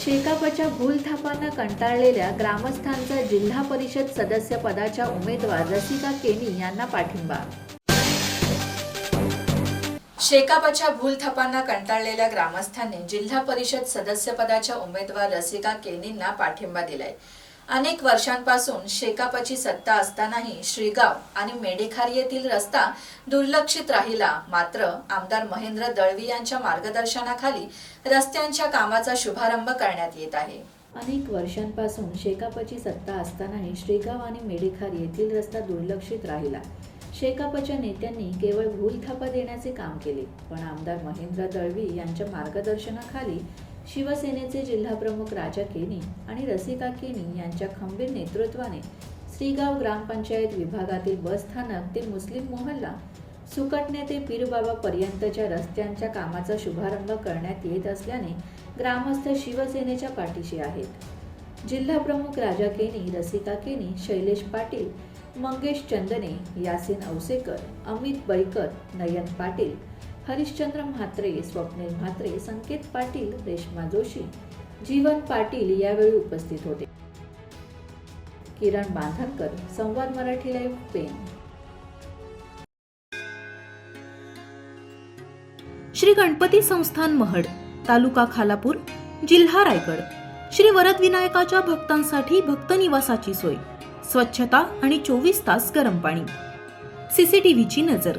शेकापच्या भूलथापांना कंटाळलेल्या ग्रामस्थांचा जिल्हा परिषद सदस्य पदाच्या उमेदवार रसिका केनी यांना पाठिंबा. शेकापच्या भूलथापांना कंटाळलेल्या ग्रामस्थांनी जिल्हा परिषद सदस्यपदाच्या उमेदवार रसिका केनींना पाठिंबा दिलाय. अनेक वर्षांपासून शेकापची सत्ता असतानाही श्रीगाव आणि मेडेखार येथील रस्ता दुर्लक्षित राहिला. मात्र आमदार महेंद्र दळवी यांच्या मार्गदर्शनाखाली रस्त्यांच्या कामाचा शुभारंभ करण्यात येत आहे. अनेक वर्षांपासून शेकापची सत्ता असतानाही श्रीगाव आणि मेडेखार येथील रस्ता दुर्लक्षित राहिला. शेकापच्या नेत्यांनी केवळ भूलथापा देण्याचे काम केले पण आमदार महेंद्र दळवी यांच्या मार्गदर्शनाखाली शिवसेनेचे जिल्हाप्रमुख राजा केनी आणि रसिका केनी यांच्या खंबीर नेतृत्वाने श्रीगाव ग्रामपंचायत विभागातील बसस्थानक ते मुस्लिम मोहल्ला सुकटणे ते पीरबाबा पर्यंतच्या रस्त्यांच्या कामाचा शुभारंभ करण्यात येत असल्याने ग्रामस्थ शिवसेनेच्या पाठीशी आहेत. जिल्हाप्रमुख राजा केनी रसिका केनी शैलेश पाटील मंगेश चंदने यासिन औसेकर अमित बैकर नयन पाटील हरिश्चंद्र म्हात्रे स्वप्नील म्हात्रे संकेत पाटील रेश्मा जोशी जीवन पाटील यावेळी उपस्थित होते. किरण बांधनकर संवाद मराठी लाईव्ह पेन श्री गणपती संस्थान महड तालुका खालापूर जिल्हा रायगड. श्री वरद विनायकाच्या भक्तांसाठी भक्त निवासाची सोय. स्वच्छता आणि चोवीस तास गरम पाणी. सीसीटीव्हीची नजर.